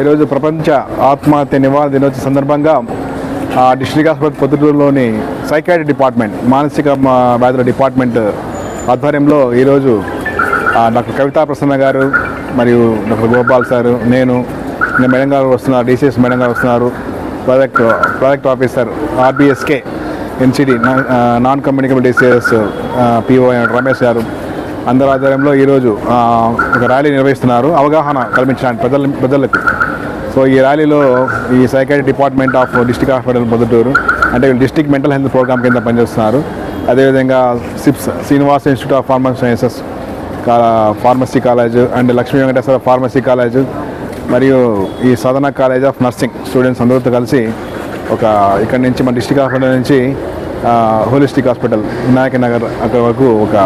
ఈరోజు ప్రపంచ ఆత్మహత్య నివారణ దినోత్సవ సందర్భంగా ఆ, డిస్ట్రిక్ట్ హాస్పిటల్ పొద్దుటూరులోని సైకాట్రీ డిపార్ట్మెంట్ మానసిక వ్యాధుల డిపార్ట్మెంట్ ఆధ్వర్యంలో ఈరోజు డాక్టర్ కవితా ప్రసన్న గారు మరియు డాక్టర్ గోపాల్ సారు నేను నేను మేడం గారు వస్తున్నారు డిసిఎస్ మేడం గారు వస్తున్నారు project project officer RBSK NCD non communicable DCS PO Ramesh గారు అందరి ఆధ్వర్యంలో ఈరోజు ఒక ర్యాలీ నిర్వహిస్తున్నారు. అవగాహన కల్పించడానికి ప్రజల ప్రజలకు సో ఈ ర్యాలీలో ఈ psychiatry department of district hospital Proddatur అంటే డిస్టిక్ మెంటల్ హెల్త్ ప్రోగ్రామ్ కింద పనిచేస్తున్నారు. అదేవిధంగా SIPS Srinivas institute of pharmacy sciences pharmacy college and Lakshmi Venkateswara pharmacy college మరియు ఈ Sadana college of nursing students అందరితో కలిసి ఒక ఇక్కడ నుంచి మన డిస్టిక్ హాస్పిటల్ నుంచి హోలిస్టిక్ హాస్పిటల్ వినాయక నగర్ అక్కడ వరకు ఒక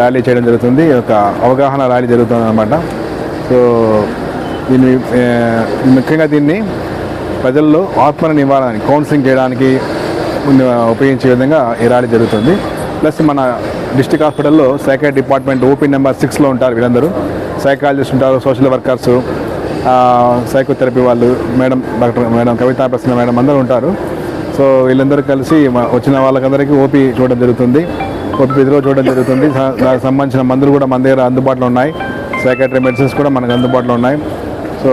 ర్యాలీ చేయడం జరుగుతుంది. ఒక అవగాహన ర్యాలీ జరుగుతుంది అనమాట సో దీన్ని ముఖ్యంగా దీన్ని ప్రజల్లో ఆత్మ నివారణ కౌన్సిలింగ్ చేయడానికి ఉపయోగించే విధంగా ఈ ర్యాలీ జరుగుతుంది. ప్లస్ మన డిస్టిక్ హాస్పిటల్లో సైకాట్రీ డిపార్ట్మెంట్ ఓపీ నెంబర్ సిక్స్లో ఉంటారు వీళ్ళందరూ. సైకాలజిస్ట్ ఉంటారు సోషల్ వర్కర్స్ సైకోథెరపీ వాళ్ళు madam doctor madam Kavitha Prasanna madam అందరూ ఉంటారు. సో వీళ్ళందరూ కలిసి వచ్చిన వాళ్ళకందరికీ ఓపీ చూడడం జరుగుతుంది. ఓపీ ప్రతిరోజు చూడడం జరుగుతుంది. దానికి సంబంధించిన మందులు కూడా మన దగ్గర అందుబాటులో ఉన్నాయి. సైకాట్రీ మెడిసిన్స్ కూడా మనకు అందుబాటులో ఉన్నాయి. సో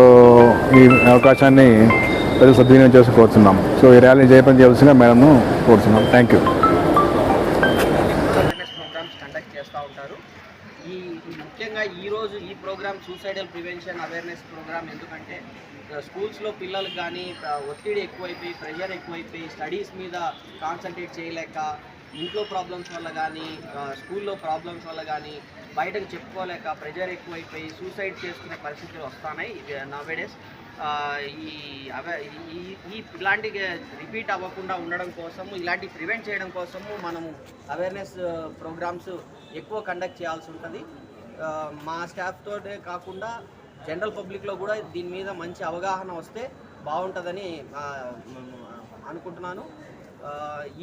ఈ అవకాశాన్ని ప్రజలు సద్వినియోగం చేసి కోరుతున్నాం. సో ఈ ర్యాలీ జయపని చేయవలసిందిగా మేడంను కోరుతున్నాం. థ్యాంక్ యూ ప్రోగ్రామ్స్ చేస్తూ ఉంటారు ఈ ముఖ్యంగా ఈరోజు ఈ program suicidal prevention awareness program ఎందుకంటే స్కూల్స్లో పిల్లలకు కానీ ఒత్తిడి ఎక్కువైపోయి ప్రెషర్ ఎక్కువైపోయి స్టడీస్ మీద కాన్సన్ట్రేట్ చేయలేక ఇంట్లో ప్రాబ్లమ్స్ వల్ల కానీ స్కూల్లో ప్రాబ్లమ్స్ వల్ల కానీ బయటకు చెప్పుకోలేక ప్రెజర్ ఎక్కువైపోయి సూసైడ్ చేసుకునే పరిస్థితులు వస్తున్నాయి నవేడేస్ ఈ అవే ఈ ఇలాంటి రిపీట్ అవ్వకుండా ఉండడం కోసము ఇలాంటి ప్రివెంట్ చేయడం కోసము మనము అవేర్నెస్ ప్రోగ్రామ్స్ ఎక్కువ కండక్ట్ చేయాల్సి ఉంటుంది. మా స్టాఫ్తో కాకుండా జనరల్ పబ్లిక్లో కూడా దీని మీద మంచి అవగాహన వస్తే బాగుంటుందని అనుకుంటున్నాను.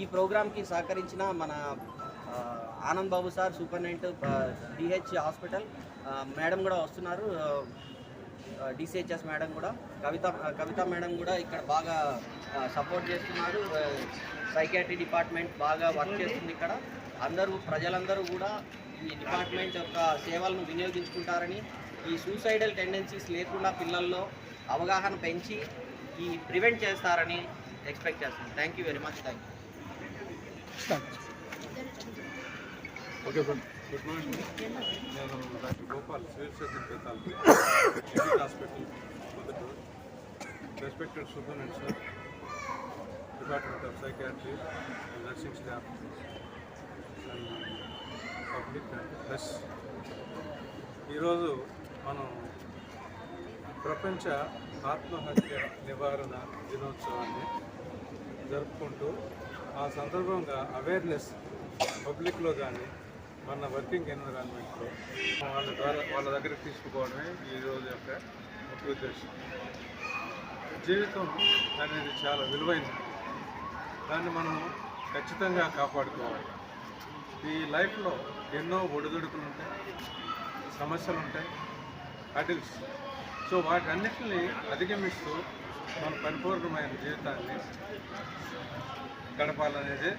ఈ ప్రోగ్రామ్కి సహకరించిన మన Anand Babu sir superintendent DH hospital madam కూడా వస్తున్నారు. డిసిహెచ్ఎస్ మేడం కూడా కవిత కవిత మేడం కూడా ఇక్కడ బాగా సపోర్ట్ చేస్తున్నారు. సైకాట్రీ డిపార్ట్మెంట్ బాగా వర్క్ చేస్తుంది ఇక్కడ. అందరూ ప్రజలందరూ కూడా ఈ డిపార్ట్మెంట్ యొక్క సేవలను వినియోగించుకుంటారని ఈ సూసైడల్ టెండెన్సీస్ లేకుండా పిల్లల్లో అవగాహన పెంచి ఈ ప్రివెంట్ చేస్తారని ఎక్స్పెక్ట్ చేస్తున్నాను thank you very much thank you okay sir good morning నేను doctor Gopal civil surgeon పేతాల్ hospital Proddatur respected superintendent sir department of psychiatry nursing staff public and plus ఈరోజు మనం ప్రపంచ ఆత్మహత్య నివారణ దినోత్సవాన్ని జరుపుకుంటూ ఆ సందర్భంగా అవేర్నెస్ పబ్లిక్లో కానీ మన వర్కింగ్ ఎన్విరాన్మెంట్లో వాళ్ళ ద్వారా వాళ్ళ దగ్గరికి తీసుకుపోవడమే ఈ రోజు యొక్క ముఖ్య ఉద్దేశం. జీవితం అనేది చాలా విలువైనది. దాన్ని మనం ఖచ్చితంగా కాపాడుకోవాలి. ఈ లైఫ్లో ఎన్నో ఒడిదుడుకులు ఉంటాయి సమస్యలు ఉంటాయి అటిల్స్ సో వాటన్నిటిని అధిగమిస్తూ మన పరిపూర్ణమైన జీవితాన్ని గడపాలనేది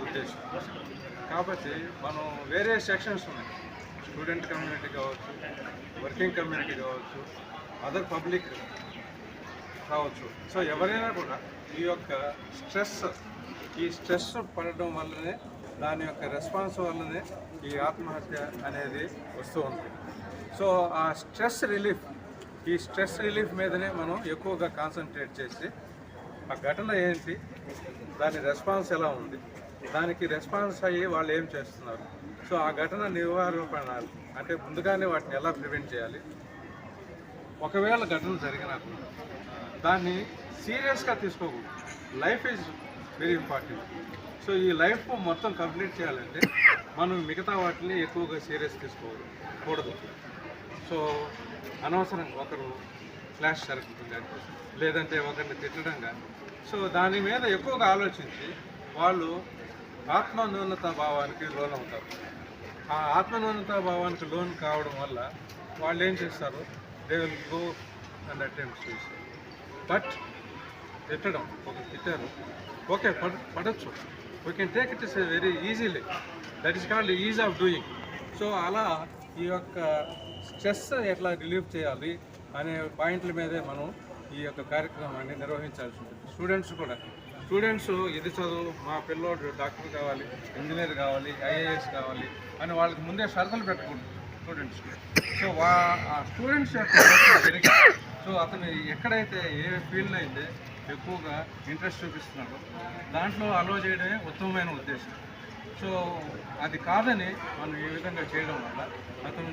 ఉద్దేశం. కాబట్టి మనం వేరే సెక్షన్స్ ఉన్నాయి. స్టూడెంట్ కమ్యూనిటీ కావచ్చు వర్కింగ్ కమ్యూనిటీ కావచ్చు అదర్ పబ్లిక్ కావచ్చు. సో ఎవరైనా కూడా ఈ యొక్క స్ట్రెస్ ఈ స్ట్రెస్ పడడం వల్లనే దాని యొక్క రెస్పాన్స్ వల్లనే ఈ ఆత్మహత్య అనేది వస్తూ ఉంది. సో ఆ స్ట్రెస్ రిలీఫ్ ఈ స్ట్రెస్ రిలీఫ్ మీదనే మనం ఎక్కువగా కాన్సన్ట్రేట్ చేసి ఆ ఘటన ఏంటి దాని రెస్పాన్స్ ఎలా ఉంది దానికి రెస్పాన్స్ అయ్యి వాళ్ళు ఏం చేస్తున్నారు. సో ఆ ఘటన నివారణాలు అంటే ముందుగానే వాటిని ఎలా ప్రివెంట్ చేయాలి. ఒకవేళ ఘటన జరిగినా కూడా దాన్ని సీరియస్గా తీసుకోకూడదు. Life is very important. So ఈ లైఫ్ మొత్తం కంప్లీట్ చేయాలంటే మనం మిగతా వాటిని ఎక్కువగా సీరియస్ తీసుకోకూడదు. సో అనవసరంగా ఒకరు క్లాష్ జరుగుతుంది లేదంటే ఒకరిని తిట్టడం కానీ సో దాని మీద ఎక్కువగా ఆలోచించి వాళ్ళు ఆత్మన్యూనత భావానికి లోనవుతారు ఆ ఆత్మన్యూనత భావానికి లోన్ కావడం వల్ల వాళ్ళు ఏం చేస్తారు? They will go and attempt చేస్తారు బట్ తిట్టడం ఒక తిట్టారు. ఓకే పడ పడచ్చు. We can take it is very easily that is called ease of doing so అలా ఈ యొక్క స్ట్రెస్ ఎట్లా రిలీఫ్ చేయాలి అనే పాయింట్ల మీదే మనం ఈ యొక్క కార్యక్రమాన్ని నిర్వహించాల్సి ఉంటుంది. స్టూడెంట్స్ కూడా. స్టూడెంట్స్ ఇది చదువు మా పిల్లోడు డాక్టర్ కావాలి ఇంజనీర్ కావాలి ఐఏఎస్ కావాలి అని వాళ్ళకి ముందే షరతులు పెట్టకూడదు స్టూడెంట్స్ సో వా ఆ స్టూడెంట్స్ యొక్క సో అతను ఎక్కడైతే ఏ ఫీల్డ్ అయితే ఎక్కువగా ఇంట్రెస్ట్ చూపిస్తున్నాడో దాంట్లో అలో చేయడమే ఉత్తమమైన ఉద్దేశం. సో అది కాదని మనం ఈ విధంగా చేయడం వల్ల అతను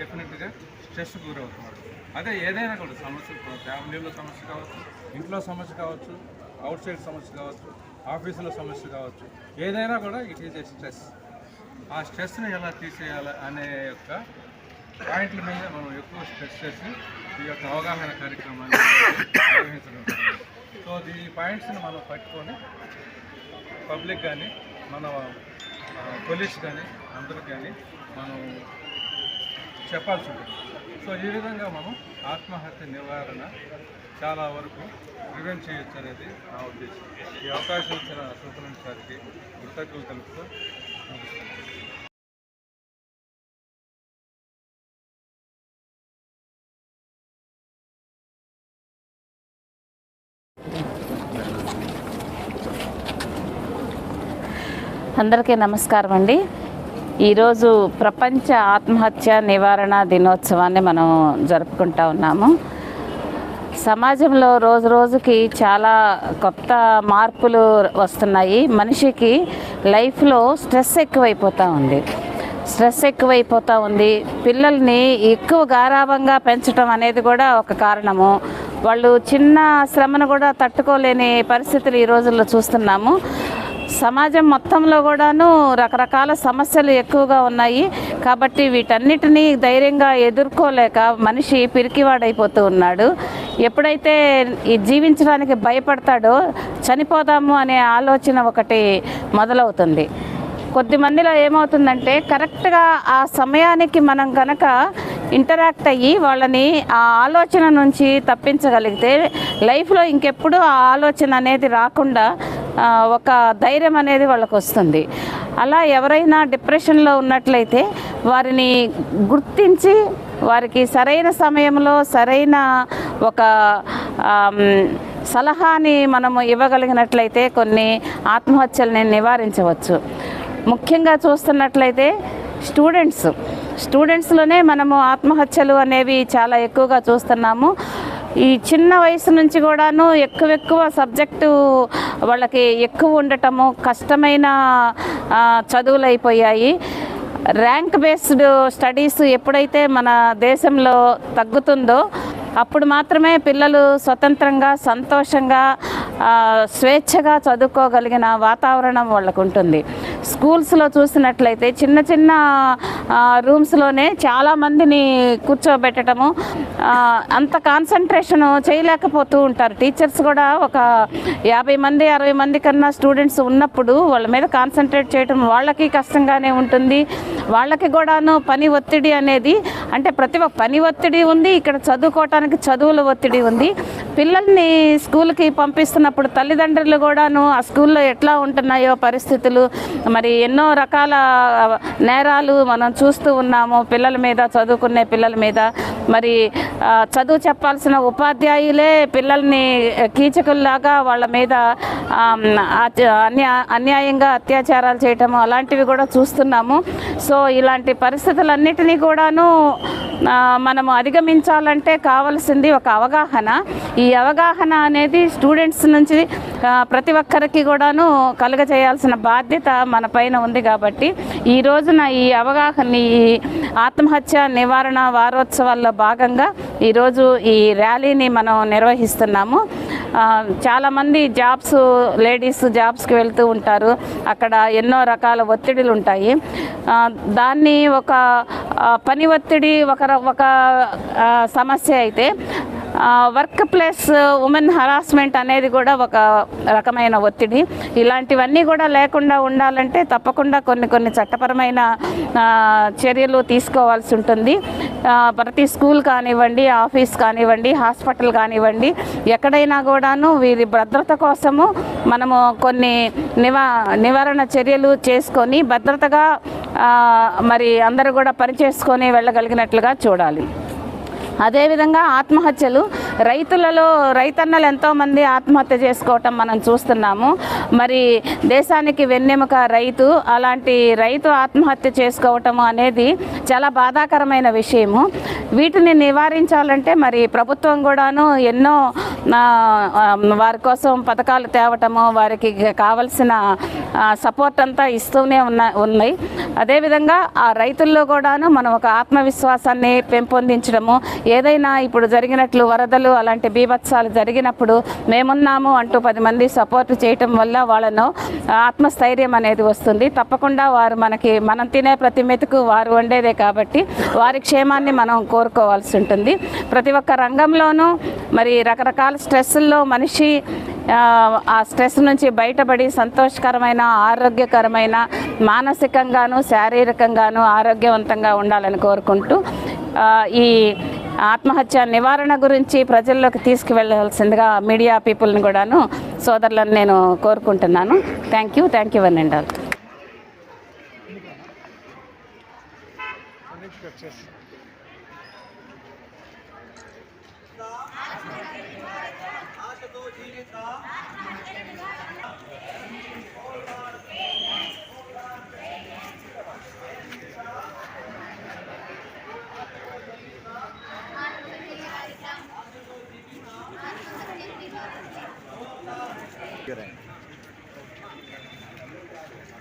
డెఫినెట్గా స్ట్రెస్ గురవుతున్నాడు అదే ఏదైనా కూడా సమస్య ఫ్యామిలీలో సమస్య కావచ్చు ఇంట్లో సమస్య కావచ్చు అవుట్ సైడ్ సమస్య కావచ్చు ఆఫీసులో సమస్య కావచ్చు ఏదైనా కూడా ఇట్ ఈజ్ ఏ స్ట్రెస్. ఆ స్ట్రెస్ని ఎలా తీసేయాలి అనే యొక్క పాయింట్ల మీద మనం ఎక్కువ స్ట్రెస్ చేసి ఈ యొక్క అవగాహన కార్యక్రమాన్ని నిర్వహించడం సో ఈ పాయింట్స్ని మనం పట్టుకొని పబ్లిక్ కానీ మన పోలీస్ కానీ అందరూ కానీ మనం చెప్పాల్సి ఉంటుంది సో ఈ విధంగా మనం ఆత్మహత్య నివారణ చాలా వరకు ప్రివెంట్ చేయొచ్చు అనేది నా ఉద్దేశం. ఈ అవకాశం ఇచ్చిన సూపరింట్ సార్కి కృతజ్ఞతలు తెలుపుతూ అందరికీ నమస్కారం అండి ఈరోజు ప్రపంచ ఆత్మహత్య నివారణ దినోత్సవాన్ని మనం జరుపుకుంటా ఉన్నాము. సమాజంలో రోజు రోజుకి చాలా కొత్త మార్పులు వస్తున్నాయి. మనిషికి లైఫ్లో స్ట్రెస్ ఎక్కువైపోతూ ఉంది. స్ట్రెస్ ఎక్కువైపోతూ ఉంది. పిల్లల్ని ఎక్కువ గారాభంగా పెంచడం అనేది కూడా ఒక కారణము. వాళ్ళు చిన్న శ్రమను కూడా తట్టుకోలేని పరిస్థితులు ఈ రోజుల్లో చూస్తున్నాము. సమాజం మొత్తంలో కూడాను రకరకాల సమస్యలు ఎక్కువగా ఉన్నాయి. కాబట్టి వీటన్నిటినీ ధైర్యంగా ఎదుర్కోలేక మనిషి పిరికివాడైపోతూ ఉన్నాడు. ఎప్పుడైతే ఈ జీవించడానికి భయపడతాడో చనిపోదాము అనే ఆలోచన ఒకటి మొదలవుతుంది. కొద్ది మందిలో ఏమవుతుందంటే కరెక్ట్గా ఆ సమయానికి మనం కనుక ఇంటరాక్ట్ అయ్యి వాళ్ళని ఆ ఆలోచన నుంచి తప్పించగలిగితే లైఫ్లో ఇంకెప్పుడు ఆ ఆలోచన అనేది రాకుండా ఒక ధైర్యం అనేది వాళ్ళకు వస్తుంది. అలా ఎవరైనా డిప్రెషన్లో ఉన్నట్లయితే వారిని గుర్తించి వారికి సరైన సమయంలో సరైన ఒక సలహాని మనము ఇవ్వగలిగినట్లయితే కొన్ని ఆత్మహత్యల్ని నివారించవచ్చు. ముఖ్యంగా చూస్తున్నట్లయితే స్టూడెంట్స్ స్టూడెంట్స్లోనే మనము ఆత్మహత్యలు అనేవి చాలా ఎక్కువగా చూస్తున్నాము. ఈ చిన్న వయసు నుంచి కూడాను ఎక్కువ ఎక్కువ సబ్జెక్టు వాళ్ళకి ఎక్కువ ఉండటము కష్టమైన చదువులు అయిపోయాయి. ర్యాంక్ బేస్డ్ స్టడీస్ ఎప్పుడైతే మన దేశంలో తగ్గుతుందో అప్పుడు మాత్రమే పిల్లలు స్వతంత్రంగా సంతోషంగా స్వేచ్ఛగా చదువుకోగలిగిన వాతావరణం వాళ్ళకు ఉంటుంది స్కూల్స్లో చూసినట్లయితే చిన్న చిన్న రూమ్స్లోనే చాలామందిని కూర్చోబెట్టడము అంత కాన్సన్ట్రేషన్ చేయలేకపోతూ ఉంటారు. టీచర్స్ కూడా ఒక యాభై మంది అరవై మంది కన్నా స్టూడెంట్స్ ఉన్నప్పుడు వాళ్ళ మీద కాన్సన్ట్రేట్ చేయడం వాళ్ళకి కష్టంగానే ఉంటుంది. వాళ్ళకి కూడాను పని ఒత్తిడి అనేది అంటే ప్రతి ఒక్క పని ఒత్తిడి ఉంది ఇక్కడ చదువుకోవటానికి చదువుల ఒత్తిడి ఉంది. పిల్లల్ని స్కూల్కి పంపిస్తున్నప్పుడు తల్లిదండ్రులు కూడాను ఆ స్కూల్లో ఎట్లా ఉంటున్నాయో పరిస్థితులు మరి ఎన్నో రకాల నేరాలు మనం చూస్తూ ఉన్నాము పిల్లల మీద చదువుకునే పిల్లల మీద. మరి చదువు చెప్పాల్సిన ఉపాధ్యాయులే పిల్లల్ని కీచకుల్లాగా వాళ్ళ మీద అన్యా అన్యాయంగా అత్యాచారాలు చేయటము అలాంటివి కూడా చూస్తున్నాము. సో ఇలాంటి పరిస్థితులన్నిటినీ కూడాను మనము అధిగమించాలంటే కావాల్సింది ఒక అవగాహన. ఈ అవగాహన అనేది స్టూడెంట్స్ నుంచి ప్రతి ఒక్కరికి కూడాను కలుగజేయాల్సిన బాధ్యత మన పైన ఉంది కాబట్టి ఈ రోజున ఈ అవగాహన ఈ ఆత్మహత్య నివారణ వారోత్సవాల్లో భాగంగా ఈరోజు ఈ ర్యాలీని మనం నిర్వహిస్తున్నాము. చాలామంది జాబ్స్ లేడీస్ జాబ్స్కి వెళ్తూ ఉంటారు. అక్కడ ఎన్నో రకాల ఒత్తిడులు ఉంటాయి. దాన్ని ఒక పని ఒత్తిడి ఒక ఒక సమస్య అయితే వర్క్ ప్లేస్ ఉమెన్ హరాస్మెంట్ అనేది కూడా ఒక రకమైన ఒత్తిడి. ఇలాంటివన్నీ కూడా లేకుండా ఉండాలంటే తప్పకుండా కొన్ని కొన్ని చట్టపరమైన చర్యలు తీసుకోవాల్సి ఉంటుంది. ప్రతి స్కూల్ కానివ్వండి ఆఫీస్ కానివ్వండి హాస్పిటల్ కానివ్వండి ఎక్కడైనా కూడాను వీరి భద్రత కోసము మనము కొన్ని నివా నివారణ చర్యలు చేసుకొని భద్రతగా మరి అందరూ కూడా పనిచేసుకొని వెళ్ళగలిగినట్లుగా చూడాలి. అదేవిధంగా ఆత్మహత్యలు. రైతులలో రైతన్నలు ఎంతోమంది ఆత్మహత్య చేసుకోవటం మనం చూస్తున్నాము. మరి దేశానికి వెన్నెముక రైతు అలాంటి రైతు ఆత్మహత్య చేసుకోవటం అనేది చాలా బాధాకరమైన విషయము. వీటిని నివారించాలంటే మరి ప్రభుత్వం కూడాను ఎన్నో వారి కోసం పథకాలు తేవటము వారికి కావలసిన సపోర్ట్ అంతా ఇస్తూనే ఉన్న ఉన్నాయి అదేవిధంగా ఆ రైతుల్లో కూడాను మనం ఒక ఆత్మవిశ్వాసాన్ని పెంపొందించడము ఏదైనా ఇప్పుడు జరిగినట్లు వరదలు అలాంటి బీభత్సాలు జరిగినప్పుడు మేమున్నాము అంటూ పది మంది సపోర్ట్ చేయటం వల్ల వాళ్ళను ఆత్మస్థైర్యం అనేది వస్తుంది. తప్పకుండా వారు మనకి మనం తినే ప్రతి మెతుకు వారు వండేదే కాబట్టి వారి క్షేమాన్ని మనం కోరుకోవాల్సి ఉంటుంది. ప్రతి ఒక్క రంగంలోనూ మరి రకరకాల స్ట్రెస్సుల్లో మనిషి ఆ, స్ట్రెస్ నుంచి బయటపడి సంతోషకరమైన ఆరోగ్యకరమైన మానసికంగాను శారీరకంగాను ఆరోగ్యవంతంగా ఉండాలని కోరుకుంటూ ఈ ఆత్మహత్య నివారణ గురించి ప్రజల్లోకి తీసుకువెళ్ళవలసిందిగా మీడియా పీపుల్ని కూడాను సోదరులను నేను కోరుకుంటున్నాను. Thank you thank you one and all.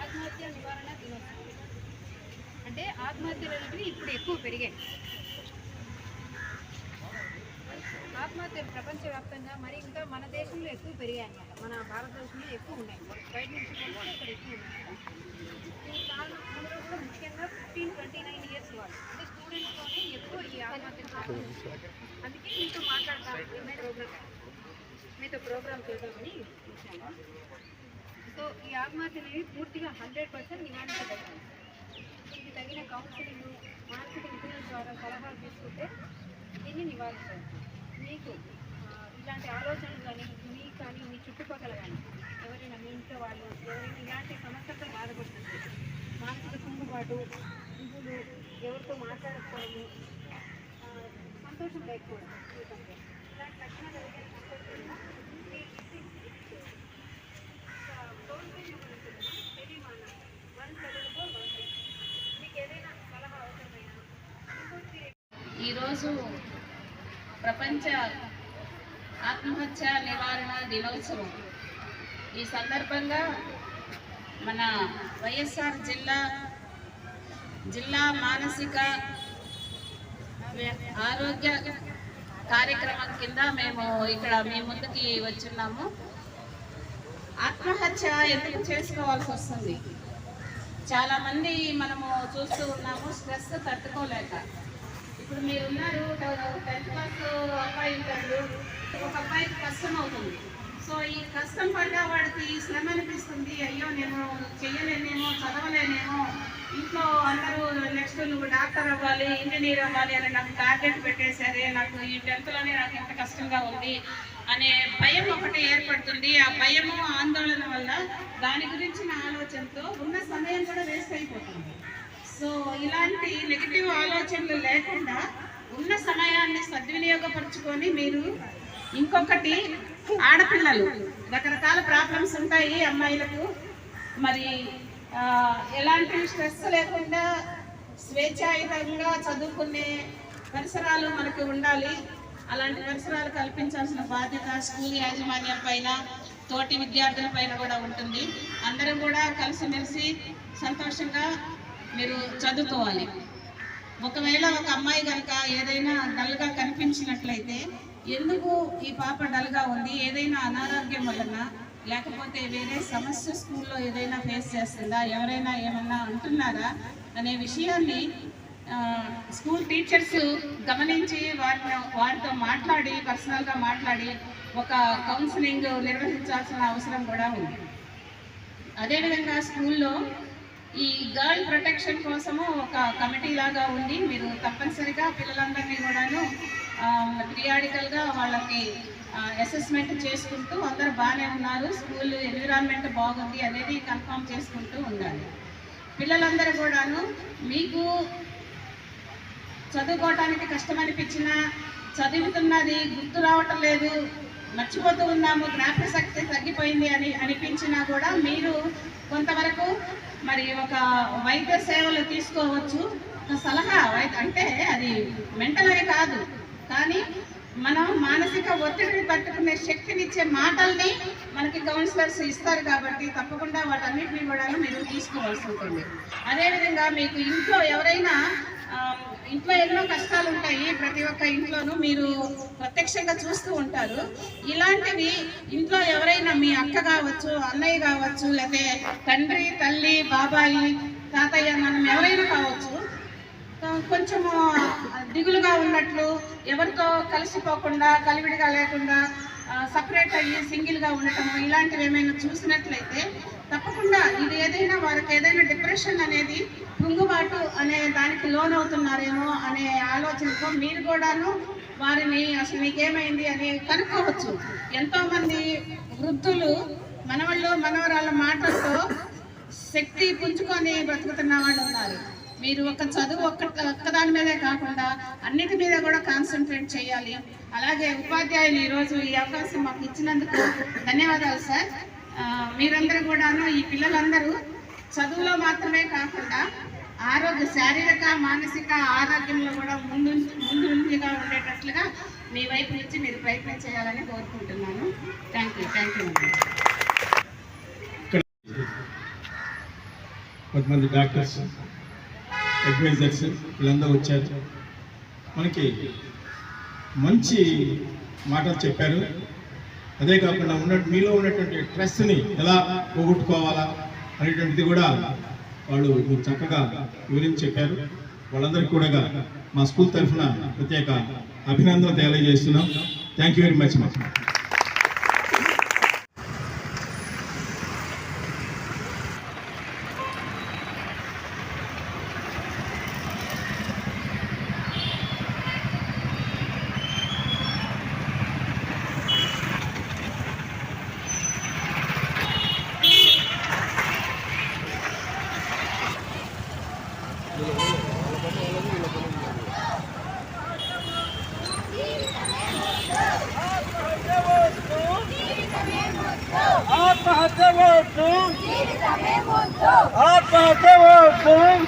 ఆత్మహత్య నివారణ దినోత్సవం అంటే ఆత్మహత్యలు అనేవి ఇప్పుడు ఎక్కువ పెరిగాయి. ఆత్మహత్యలు ప్రపంచవ్యాప్తంగా మరి ఇంకా మన దేశంలో ఎక్కువ పెరిగాయి మన భారతదేశంలో ఎక్కువ ఉన్నాయి. బయట నుంచి ఇక్కడ ఎక్కువ ఉన్నాయి. దీనికి కారణం అందులో కూడా ముఖ్యంగా ఫిఫ్టీన్ ట్వంటీ నైన్ ఇయర్స్ వాళ్ళు. అంటే స్టూడెంట్స్లోనే ఎక్కువ ఈ ఆత్మహత్యలు అందుకే మీతో మాట్లాడతాను. ప్రోగ్రామ్ మీతో ప్రోగ్రామ్ చేద్దామని వచ్చాను సో ఈ ఆత్మహత్య అనేది పూర్తిగా హండ్రెడ్ పర్సెంట్ నివారించబడుతుంది దీనికి తగిన కౌన్సిలింగ్ మానసిక నిపుణుల ద్వారా సలహాలు తీసుకుంటే దీన్ని నివారించవచ్చు. మీకు ఇలాంటి ఆలోచనలు కానీ మీకు కానీ మీ చుట్టుపక్కల కానీ ఎవరైనా మీ ఇంట్లో వాళ్ళు ఎవరైనా ఇలాంటి సమస్యలతో బాధపడుతుంటే మానసిక కుంగుబాటు దిగులు ఎవరితో మాట్లాడకపోవడము సంతోషం లేకపోవడం. ఈరోజు ప్రపంచ ఆత్మహత్య నివారణ దినోత్సవం. ఈ సందర్భంగా మన వైఎస్ఆర్ జిల్లా జిల్లా మానసిక ఆరోగ్య కార్యక్రమం కింద మేము ఇక్కడ మీ ముందుకి వచ్చున్నాము. ఆత్మహత్య ఎందుకు చేసుకోవాల్సి వస్తుంది? చాలా మంది మనము చూస్తూ ఉన్నాము స్ట్రెస్ తట్టుకోలేక. ఇప్పుడు మీరున్నారు టెన్త్ క్లాస్ అబ్బాయి ఉంటాడు. ఒక అబ్బాయికి కష్టం అవుతుంది. సో ఈ కష్టం పడ్డ వాడికి శ్రమ అనిపిస్తుంది. అయ్యో నేను చెయ్యలేనేమో చదవలేనేమో. ఇంట్లో అందరూ నెక్స్ట్ నువ్వు డాక్టర్ అవ్వాలి ఇంజనీర్ అవ్వాలి అని నాకు టార్గెట్ పెట్టేశారే. నాకు ఈ టెన్త్లోనే నాకు ఎంత కష్టంగా ఉంది అనే భయం ఒకటి ఏర్పడుతుంది. ఆ భయము ఆందోళన వల్ల దాని గురించిన ఆలోచనతో ఉన్న సమయం కూడా వేస్ట్ అయిపోతుంది. సో ఇలాంటి నెగిటివ్ ఆలోచనలు లేకుండా ఉన్న సమయాన్ని సద్వినియోగపరుచుకొని మీరు ఇంకొకటి ఆడపిల్లలు. రకరకాల ప్రాబ్లమ్స్ ఉంటాయి అమ్మాయిలకు. మరి ఎలాంటి స్ట్రెస్ లేకుండా స్వేచ్ఛాయుతంగా చదువుకునే పరిసరాలు మనకు ఉండాలి. అలాంటి పరిసరాలు కల్పించాల్సిన బాధ్యత స్కూల్ యాజమాన్యం పైన తోటి విద్యార్థుల పైన కూడా ఉంటుంది. అందరం కూడా కలిసిమెలిసి సంతోషంగా మీరు చదువుకోవాలి. ఒకవేళ ఒక అమ్మాయి కనుక ఏదైనా డల్గా కనిపించినట్లయితే ఎందుకు ఈ పాప డల్గా ఉంది? ఏదైనా అనారోగ్యం వలన లేకపోతే వేరే సమస్య స్కూల్లో ఏదైనా ఫేస్ చేస్తుందా? ఎవరైనా ఏమన్నా అంటున్నారా? అనే విషయాన్ని స్కూల్ టీచర్స్ గమనించి వారిని వారితో మాట్లాడి పర్సనల్గా మాట్లాడి ఒక కౌన్సిలింగ్ నిర్వహించాల్సిన అవసరం కూడా ఉంది. అదేవిధంగా స్కూల్లో ఈ గర్ల్ ప్రొటెక్షన్ కోసము ఒక కమిటీ లాగా ఉంది. మీరు తప్పనిసరిగా పిల్లలందరినీ కూడాను పిరియాడికల్గా వాళ్ళకి అసెస్మెంట్ చేసుకుంటూ అందరూ బాగానే ఉన్నారు. స్కూల్ ఎన్విరాన్మెంట్ బాగుంది అనేది కన్ఫర్మ్ చేసుకుంటూ ఉండాలి. పిల్లలందరూ కూడాను మీకు చదువుకోవటానికి కష్టం అనిపించినా చదువుతున్నది గుర్తు రావటం లేదు మర్చిపోతూ ఉన్నాము జ్ఞాపశక్తి తగ్గిపోయింది అని అనిపించినా కూడా మీరు కొంతవరకు మరి ఒక వైద్య సేవలు తీసుకోవచ్చు. ఒక సలహా వై- అంటే అది మెంటల్ అని కాదు. కానీ మనం మానసిక ఒత్తిడిని తట్టుకునే శక్తినిచ్చే మాటల్ని మనకి కౌన్సిలర్స్ ఇస్తారు కాబట్టి తప్పకుండా వాటన్నిటిని కూడా మీరు తీసుకోవాల్సి ఉంటుంది. అదేవిధంగా మీకు ఇంట్లో ఎవరైనా ఇంట్లో ఎన్నో కష్టాలు ఉంటాయి ప్రతి ఒక్క ఇంట్లోనూ మీరు ప్రత్యక్షంగా చూస్తూ ఉంటారు. ఇలాంటివి ఇంట్లో ఎవరైనా మీ అక్క కావచ్చు అన్నయ్య కావచ్చు లేకపోతే తండ్రి తల్లి బాబాయి తాతయ్య మనం ఎవరైనా కావచ్చు కొంచెము దిగులుగా ఉన్నట్లు ఎవరితో కలిసిపోకుండా కలివిడిగా లేకుండా సపరేట్ అయ్యి సింగిల్గా ఉండటము ఇలాంటివి ఏమైనా చూసినట్లయితే తప్పకుండా ఇది ఏదైనా వారికి ఏదైనా డిప్రెషన్ అనేది కుంగుబాటు అనే దానికి లోన్ అవుతున్నారేమో అనే ఆలోచనతో మీరు కూడాను వారిని అసలు మీకేమైంది అని కనుక్కోవచ్చు. ఎంతోమంది వృద్ధులు మనవాళ్ళు మనవరాళ్ళ మాటలతో శక్తి పుంజుకొని బ్రతుకుతున్న వాళ్ళు ఉన్నారు. మీరు ఒక చదువు ఒక్క ఒక్కదాని మీదే కాకుండా అన్నిటి మీద కూడా కాన్సన్ట్రేట్ చేయాలి. అలాగే ఉపాధ్యాయులు ఈరోజు ఈ అవకాశం మాకు ఇచ్చినందుకు ధన్యవాదాలు సార్. మీరందరూ కూడాను ఈ పిల్లలందరూ చదువులో మాత్రమే కాకుండా ఆరోగ్య శారీరక మానసిక ఆరోగ్యంలో కూడా ముందు ముందుగా ఉండేటట్లుగా మీ వైపు నుంచి మీరు ప్రయత్నం చేయాలని కోరుకుంటున్నాను. థ్యాంక్ యూ థ్యాంక్ యూ కొంతమంది డాక్టర్స్ అడ్వైజర్స్ వీళ్ళందరూ వచ్చారు. మనకి మంచి మాటలు చెప్పారు. అదే కాకుండా ఉన్న మీలో ఉన్నటువంటి ట్రస్ట్ని ఎలా పోగొట్టుకోవాలా అనేటువంటిది కూడా వాళ్ళు మీకు చక్కగా వివరించి చెప్పారు. వాళ్ళందరికీ కూడా మా స్కూల్ తరఫున ప్రత్యేక అభినందన తెలియజేస్తున్నాం. థ్యాంక్ యూ వెరీ మచ్ మా. Ah, perdeu o Arthur! Ah, perdeu o Arthur!